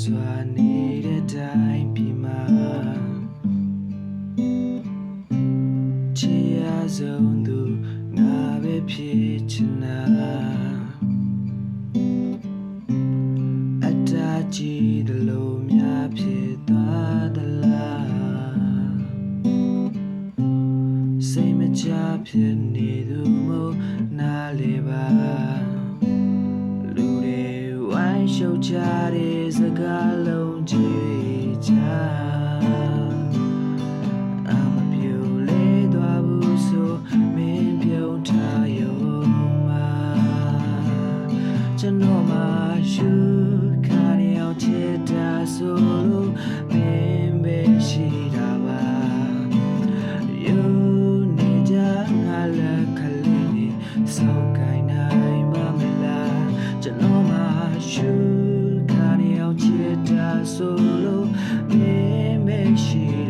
စွာနေတဲ့တိုင်းပြည်မှာချီရဆုံးသူငါပဲဖြစ်ချင်တာအတားကြီးတလို့များဖြစ်သွားသလားစိတ်မချဖြစ်နေသူမို့နာ ဝိုင်းရှုပ်ကြတဲ့စကားလုံးကြီးချာအမပြိုလဲသွားဘူးဆိုမင်းပြုံးထားရုံမှာကျွန်တော်မှယူခါရအောင်ချစ်တာဆိုလို့မင်းပဲရှိတာပါယူနေကြငါလက်ခလေးနေစော ဆိုလို့မင်းပဲရှိ